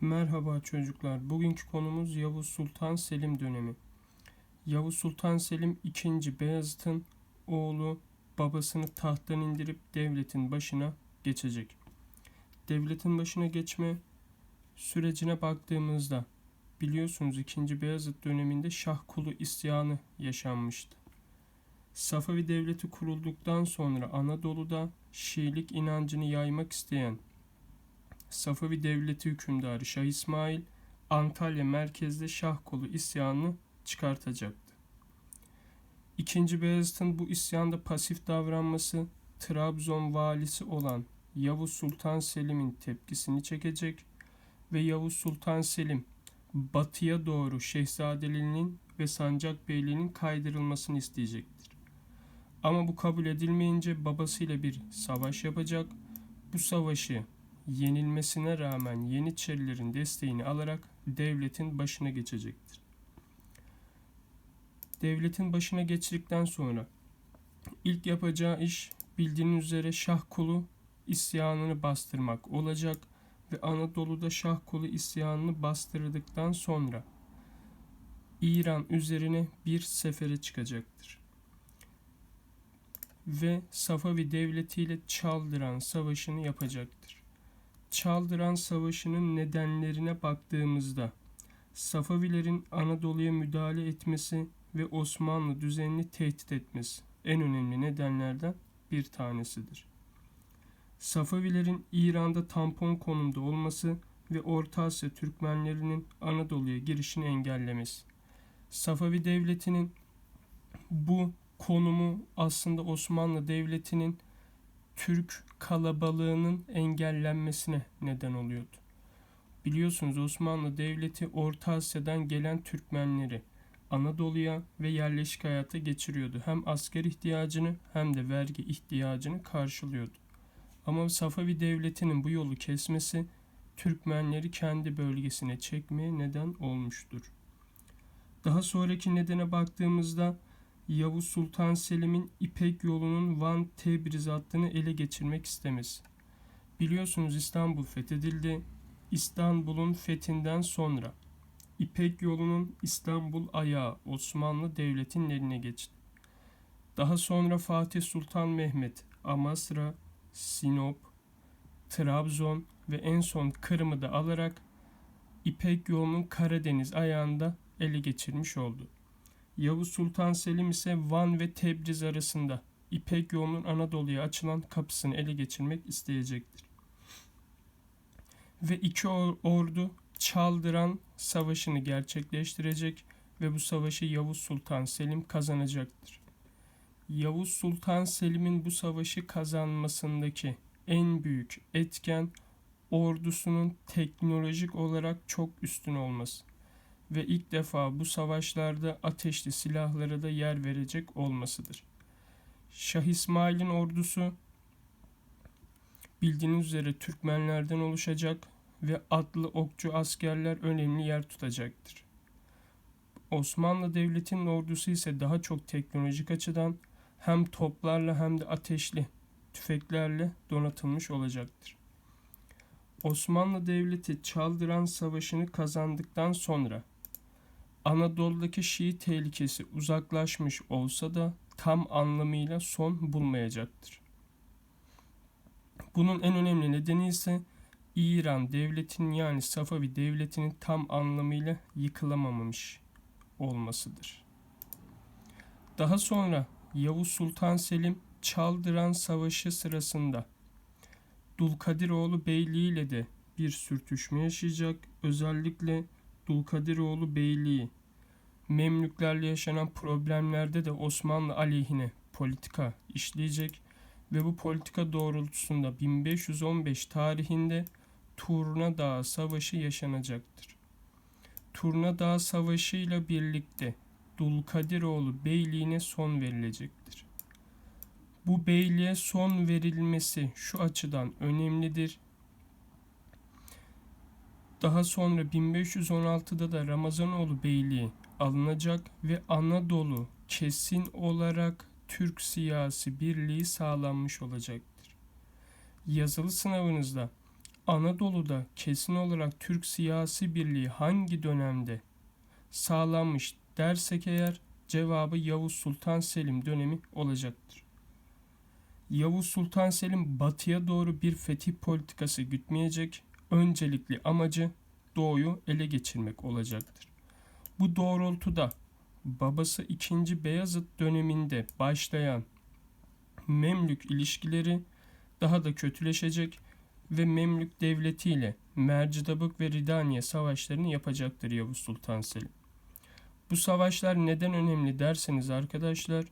Merhaba çocuklar. Bugünkü konumuz Yavuz Sultan Selim dönemi. Yavuz Sultan Selim II. Beyazıt'ın oğlu babasını tahttan indirip devletin başına geçecek. Devletin başına geçme sürecine baktığımızda biliyorsunuz 2. Beyazıt döneminde Şah Kulu isyanı yaşanmıştı. Safavi devleti kurulduktan sonra Anadolu'da Şiilik inancını yaymak isteyen Safavi Devleti hükümdarı Şah İsmail Antalya merkezde Şah kolu isyanını çıkartacaktı. İkinci Beyazıt'ın bu isyanda pasif davranması Trabzon valisi olan Yavuz Sultan Selim'in tepkisini çekecek ve Yavuz Sultan Selim batıya doğru Şehzadeliğinin ve Sancak Beyliğinin kaydırılmasını isteyecektir. Ama bu kabul edilmeyince babasıyla bir savaş yapacak. Bu savaşı yenilmesine rağmen Yeniçerilerin desteğini alarak devletin başına geçecektir. Devletin başına geçtikten sonra ilk yapacağı iş bildiğiniz üzere Şah Kulu isyanını bastırmak olacak ve Anadolu'da Şah Kulu isyanını bastırdıktan sonra İran üzerine bir sefere çıkacaktır. Ve Safavi Devleti ile Çaldıran Savaşı'nı yapacaktır. Çaldıran Savaşı'nın nedenlerine baktığımızda Safavilerin Anadolu'ya müdahale etmesi ve Osmanlı düzenini tehdit etmesi en önemli nedenlerden bir tanesidir. Safavilerin İran'da tampon konumda olması ve Orta Asya Türkmenlerinin Anadolu'ya girişini engellemesi. Safavi Devleti'nin bu konumu aslında Osmanlı Devleti'nin Türk kalabalığının engellenmesine neden oluyordu. Biliyorsunuz Osmanlı Devleti Orta Asya'dan gelen Türkmenleri Anadolu'ya ve yerleşik hayata geçiriyordu. Hem asker ihtiyacını hem de vergi ihtiyacını karşılıyordu. Ama Safavi Devleti'nin bu yolu kesmesi Türkmenleri kendi bölgesine çekmeye neden olmuştur. Daha sonraki nedene baktığımızda Yavuz Sultan Selim'in İpek yolunun Van Tebriz hattını ele geçirmek istemesi. Biliyorsunuz İstanbul fethedildi. İstanbul'un fethinden sonra İpek yolunun İstanbul ayağı Osmanlı Devleti'nin eline geçti. Daha sonra Fatih Sultan Mehmet Amasra, Sinop, Trabzon ve en son Kırım'ı da alarak İpek yolunun Karadeniz ayağında ele geçirmiş oldu. Yavuz Sultan Selim ise Van ve Tebriz arasında İpek yolunun Anadolu'ya açılan kapısını ele geçirmek isteyecektir. Ve iki ordu Çaldıran Savaşı'nı gerçekleştirecek ve bu savaşı Yavuz Sultan Selim kazanacaktır. Yavuz Sultan Selim'in bu savaşı kazanmasındaki en büyük etken ordusunun teknolojik olarak çok üstün olması ve ilk defa bu savaşlarda ateşli silahlara da yer verecek olmasıdır. Şah İsmail'in ordusu bildiğiniz üzere Türkmenlerden oluşacak ve atlı okçu askerler önemli yer tutacaktır. Osmanlı Devleti'nin ordusu ise daha çok teknolojik açıdan hem toplarla hem de ateşli tüfeklerle donatılmış olacaktır. Osmanlı Devleti Çaldıran Savaşı'nı kazandıktan sonra Anadolu'daki Şii tehlikesi uzaklaşmış olsa da tam anlamıyla son bulmayacaktır. Bunun en önemli nedeni ise İran devletinin yani Safavi devletinin tam anlamıyla yıkılamamış olmasıdır. Daha sonra Yavuz Sultan Selim Çaldıran Savaşı sırasında Dulkadiroğlu Beyliği ile de bir sürtüşme yaşayacak. Özellikle Dulkadiroğlu Beyliği Memlüklerle yaşanan problemlerde de Osmanlı aleyhine politika işleyecek ve bu politika doğrultusunda 1515 tarihinde Turna Dağı Savaşı yaşanacaktır. Turna Dağı Savaşı ile birlikte Dulkadiroğlu Beyliğine son verilecektir. Bu beyliğe son verilmesi şu açıdan önemlidir. Daha sonra 1516'da da Ramazanoğlu Beyliği alınacak ve Anadolu kesin olarak Türk siyasi birliği sağlanmış olacaktır. Yazılı sınavınızda Anadolu'da kesin olarak Türk siyasi birliği hangi dönemde sağlanmış dersek eğer cevabı Yavuz Sultan Selim dönemi olacaktır. Yavuz Sultan Selim batıya doğru bir fetih politikası gütmeyecek, öncelikli amacı doğuyu ele geçirmek olacaktır. Bu doğrultuda babası 2. Beyazıt döneminde başlayan Memlük ilişkileri daha da kötüleşecek ve Memlük devleti ile Mercidabık ve Ridaniye savaşlarını yapacaktır Yavuz Sultan Selim. Bu savaşlar neden önemli derseniz arkadaşlar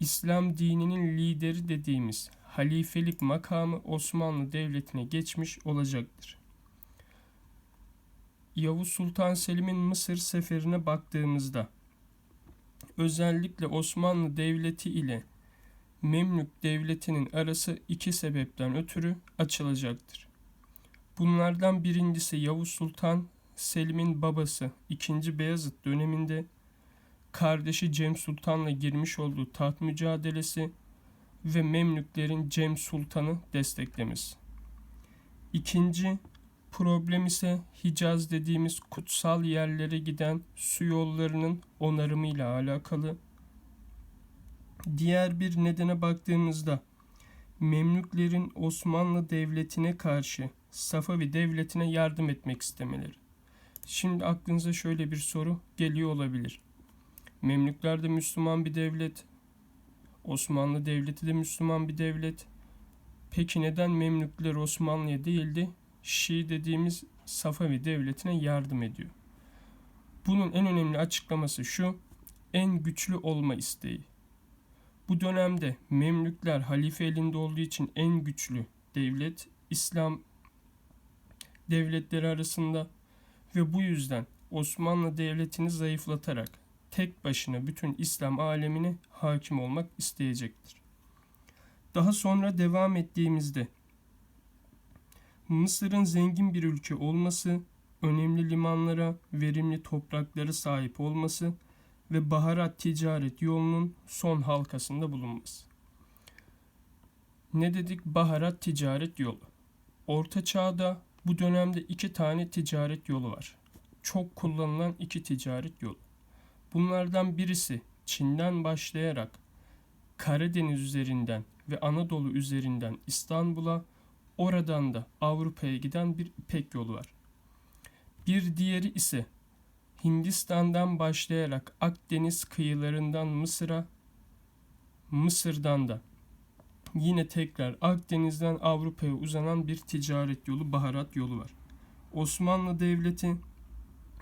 İslam dininin lideri dediğimiz halifelik makamı Osmanlı Devleti'ne geçmiş olacaktır. Yavuz Sultan Selim'in Mısır seferine baktığımızda özellikle Osmanlı Devleti ile Memlük Devleti'nin arası iki sebepten ötürü açılacaktır. Bunlardan birincisi Yavuz Sultan Selim'in babası 2. Beyazıt döneminde kardeşi Cem Sultan'la girmiş olduğu taht mücadelesi ve Memlüklerin Cem Sultan'ı desteklemesi. İkinci problem ise Hicaz dediğimiz kutsal yerlere giden su yollarının onarımıyla alakalı. Diğer bir nedene baktığımızda Memlüklerin Osmanlı Devleti'ne karşı Safavi Devleti'ne yardım etmek istemeleri. Şimdi aklınıza şöyle bir soru geliyor olabilir. Memlükler de Müslüman bir devlet. Osmanlı Devleti de Müslüman bir devlet. Peki neden Memlükler Osmanlı'ya değildi? Şii dediğimiz Safavi Devleti'ne yardım ediyor. Bunun en önemli açıklaması şu. En güçlü olma isteği. Bu dönemde Memlükler halife elinde olduğu için en güçlü devlet İslam devletleri arasında ve bu yüzden Osmanlı Devleti'ni zayıflatarak tek başına bütün İslam alemine hakim olmak isteyecektir. Daha sonra devam ettiğimizde Mısır'ın zengin bir ülke olması, önemli limanlara, verimli toprakları sahip olması ve baharat ticaret yolunun son halkasında bulunması. Ne dedik? Baharat ticaret yolu. Orta Çağ'da bu dönemde iki tane ticaret yolu var. Çok kullanılan iki ticaret yolu. Bunlardan birisi Çin'den başlayarak Karadeniz üzerinden ve Anadolu üzerinden İstanbul'a, oradan da Avrupa'ya giden bir İpek yolu var. Bir diğeri ise Hindistan'dan başlayarak Akdeniz kıyılarından Mısır'a, Mısır'dan da yine tekrar Akdeniz'den Avrupa'ya uzanan bir ticaret yolu, baharat yolu var. Osmanlı Devleti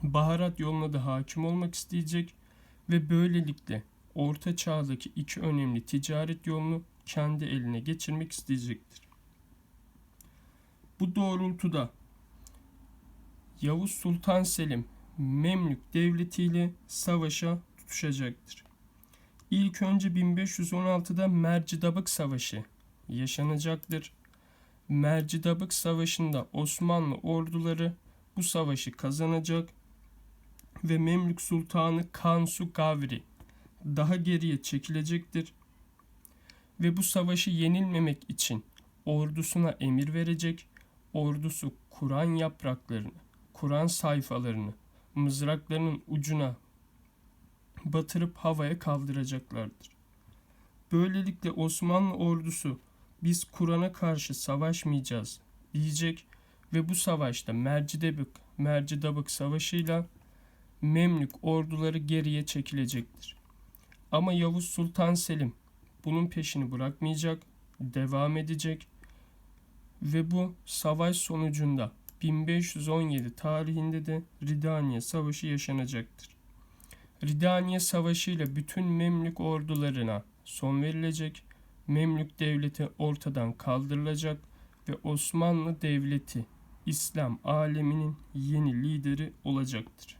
baharat yoluna da hakim olmak isteyecek ve böylelikle Orta Çağ'daki iki önemli ticaret yolunu kendi eline geçirmek isteyecektir. Bu doğrultuda Yavuz Sultan Selim Memlük Devleti ile savaşa tutuşacaktır. İlk önce 1516'da Mercidabık Savaşı yaşanacaktır. Mercidabık Savaşı'nda Osmanlı orduları bu savaşı kazanacak ve Memlük Sultanı Kansu Gavri daha geriye çekilecektir ve bu savaşı yenilmemek için ordusuna emir verecek, ordusu Kur'an yapraklarını, Kur'an sayfalarını mızraklarının ucuna batırıp havaya kaldıracaklardır. Böylelikle Osmanlı ordusu biz Kur'an'a karşı savaşmayacağız diyecek ve bu savaşta Mercidabık, Mercidabık savaşıyla Memlük orduları geriye çekilecektir. Ama Yavuz Sultan Selim bunun peşini bırakmayacak, devam edecek ve bu savaş sonucunda 1517 tarihinde de Ridaniye Savaşı yaşanacaktır. Ridaniye Savaşı ile bütün Memlük ordularına son verilecek, Memlük devleti ortadan kaldırılacak ve Osmanlı Devleti İslam aleminin yeni lideri olacaktır.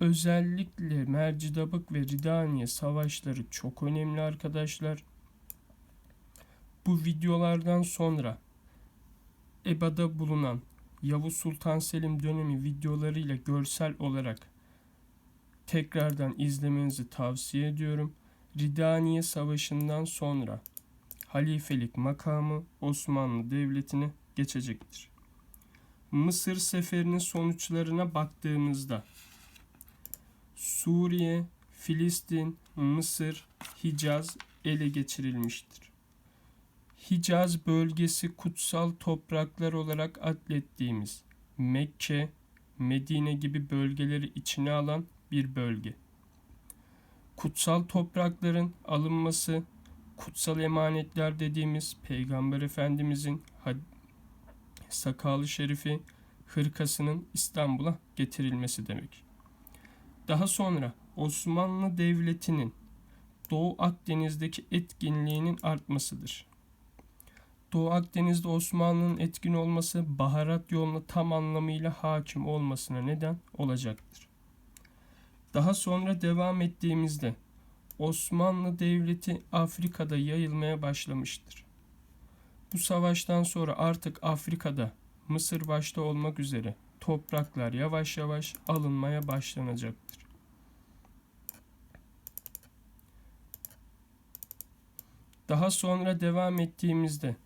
Özellikle Mercidabık ve Ridaniye savaşları çok önemli arkadaşlar. Bu videolardan sonra EBA'da bulunan Yavuz Sultan Selim dönemi videolarıyla görsel olarak tekrardan izlemenizi tavsiye ediyorum. Ridaniye Savaşı'ndan sonra halifelik makamı Osmanlı Devleti'ne geçecektir. Mısır seferinin sonuçlarına baktığımızda Suriye, Filistin, Mısır, Hicaz ele geçirilmiştir. Hicaz bölgesi kutsal topraklar olarak adlettiğimiz Mekke, Medine gibi bölgeleri içine alan bir bölge. Kutsal toprakların alınması, kutsal emanetler dediğimiz Peygamber Efendimizin sakalı şerifi hırkasının İstanbul'a getirilmesi demek. Daha sonra Osmanlı Devleti'nin Doğu Akdeniz'deki etkinliğinin artmasıdır. Doğu Akdeniz'de Osmanlı'nın etkin olması baharat yoluna tam anlamıyla hakim olmasına neden olacaktır. Daha sonra devam ettiğimizde Osmanlı Devleti Afrika'da yayılmaya başlamıştır. Bu savaştan sonra artık Afrika'da Mısır başta olmak üzere topraklar yavaş yavaş alınmaya başlanacaktır. Daha sonra devam ettiğimizde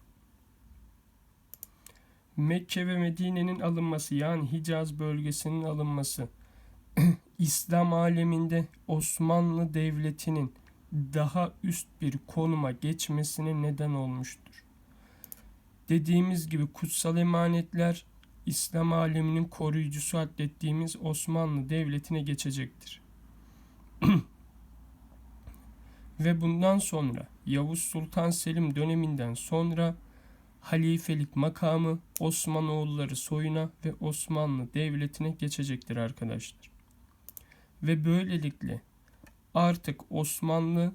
Mekke ve Medine'nin alınması yani Hicaz bölgesinin alınması İslam aleminde Osmanlı Devleti'nin daha üst bir konuma geçmesine neden olmuştur. Dediğimiz gibi kutsal emanetler İslam aleminin koruyucusu adlettiğimiz Osmanlı Devleti'ne geçecektir. Ve bundan sonra Yavuz Sultan Selim döneminden sonra halifelik makamı Osmanoğulları soyuna ve Osmanlı Devleti'ne geçecektir arkadaşlar. Ve böylelikle artık Osmanlı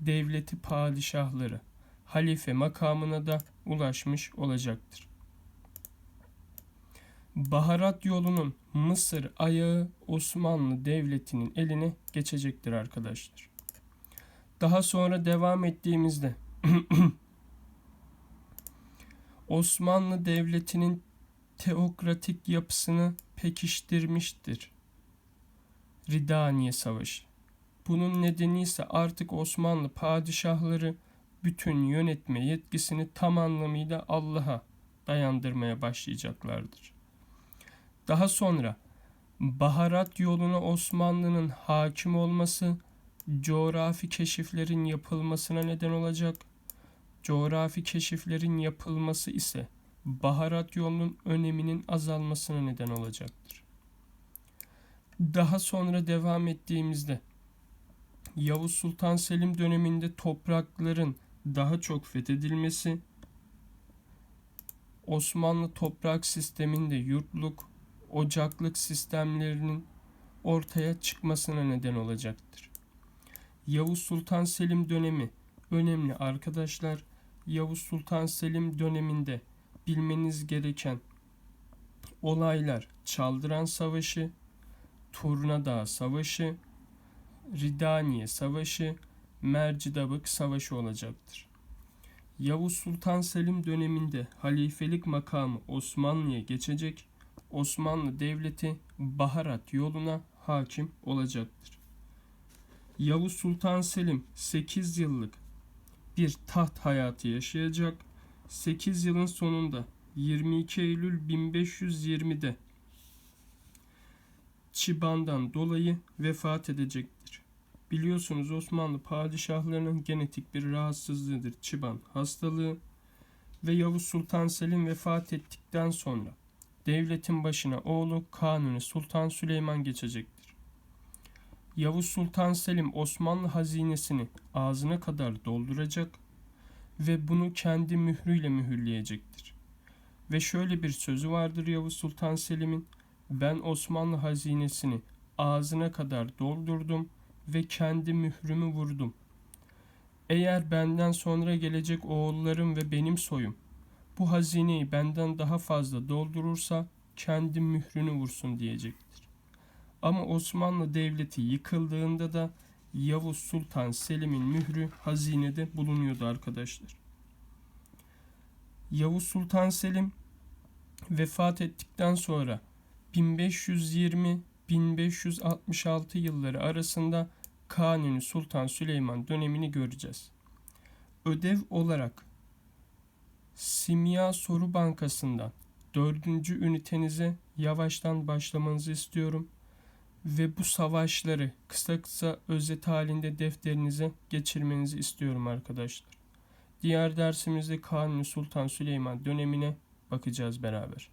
Devleti padişahları halife makamına da ulaşmış olacaktır. Baharat yolunun Mısır ayağı Osmanlı Devleti'nin eline geçecektir arkadaşlar. Daha sonra devam ettiğimizde Osmanlı Devleti'nin teokratik yapısını pekiştirmiştir. Ridaniye Savaşı. Bunun nedeni ise artık Osmanlı padişahları bütün yönetme yetkisini tam anlamıyla Allah'a dayandırmaya başlayacaklardır. Daha sonra baharat yoluna Osmanlı'nın hakim olması coğrafi keşiflerin yapılmasına neden olacak. Coğrafi keşiflerin yapılması ise baharat yolunun öneminin azalmasına neden olacaktır. Daha sonra devam ettiğimizde Yavuz Sultan Selim döneminde toprakların daha çok fethedilmesi, Osmanlı toprak sisteminde yurtluk, ocaklık sistemlerinin ortaya çıkmasına neden olacaktır. Yavuz Sultan Selim dönemi önemli arkadaşlar. Yavuz Sultan Selim döneminde bilmeniz gereken olaylar Çaldıran Savaşı, Turna Savaşı, Ridaniye Savaşı, Mercidabık Savaşı olacaktır. Yavuz Sultan Selim döneminde halifelik makamı Osmanlı'ya geçecek, Osmanlı Devleti baharat yoluna hakim olacaktır. Yavuz Sultan Selim 8 yıllık bir taht hayatı yaşayacak. 8 yılın sonunda 22 Eylül 1520'de Çiban'dan dolayı vefat edecektir. Biliyorsunuz Osmanlı padişahlarının genetik bir rahatsızlığıdır Çiban hastalığı ve Yavuz Sultan Selim vefat ettikten sonra devletin başına oğlu Kanuni Sultan Süleyman geçecektir. Yavuz Sultan Selim Osmanlı hazinesini ağzına kadar dolduracak ve bunu kendi mührüyle mühürleyecektir. Ve şöyle bir sözü vardır Yavuz Sultan Selim'in ben Osmanlı hazinesini ağzına kadar doldurdum ve kendi mührümü vurdum. Eğer benden sonra gelecek oğullarım ve benim soyum bu hazineyi benden daha fazla doldurursa kendi mührünü vursun diyecektir. Ama Osmanlı Devleti yıkıldığında da Yavuz Sultan Selim'in mührü hazinede bulunuyordu arkadaşlar. Yavuz Sultan Selim vefat ettikten sonra 1520-1566 yılları arasında Kanuni Sultan Süleyman dönemini göreceğiz. Ödev olarak Simya Soru Bankası'ndan dördüncü ünitenize yavaştan başlamanızı istiyorum. Ve bu savaşları kısa kısa özet halinde defterinize geçirmenizi istiyorum arkadaşlar. Diğer dersimizde Kanuni Sultan Süleyman dönemine bakacağız beraber.